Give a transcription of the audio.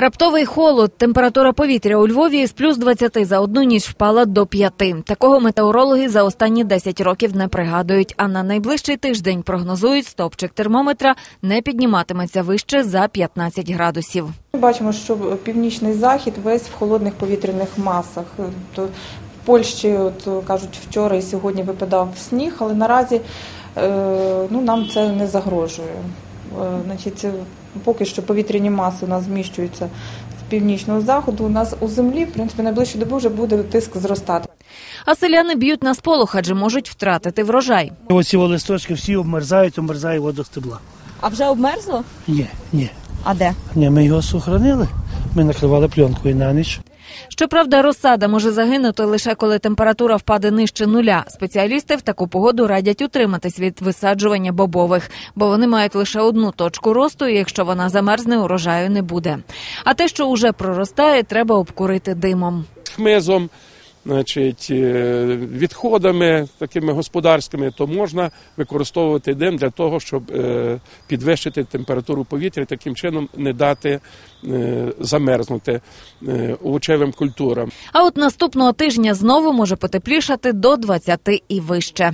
Раптовий холод. Температура повітря у Львові з плюс 20 за одну ніч впала до 5. Такого метеорологи за останні 10 років не пригадують. А на найближчий тиждень прогнозують, стопчик термометра не підніматиметься вище за 15 градусів. Бачимо, що північний захід весь в холодних повітряних масах. То в Польщі, от кажуть, вчора і сьогодні випадав сніг, але наразі е, ну, нам це не загрожує. Е, Значить, поки що повітряні маси у нас зміщуються з північного заходу. У нас у землі, в принципі, найближчі доби вже буде тиск зростати. А селяни б'ють на сполох, адже можуть втратити врожай. Оці листочки всі обмерзають, обмерзає водостебла. А вже обмерзло? Ні, ні. А де? Ні, ми його сохранили. Ми накривали пленкою на ніч. Щоправда, розсада може загинути лише коли температура впаде нижче нуля. Спеціалісти в таку погоду радять утриматись від висаджування бобових, бо вони мають лише одну точку росту, і якщо вона замерзне, урожаю не буде. А те, що уже проростає, треба обкурити димом. хмизом, значить, е, відходами такими господарськими, то можна використовувати дим для того, щоб е, підвищити температуру повітря, і таким чином не дати е, замерзнути овочевим культурам. А от наступного тижня знову може потеплішати до 20 і вище.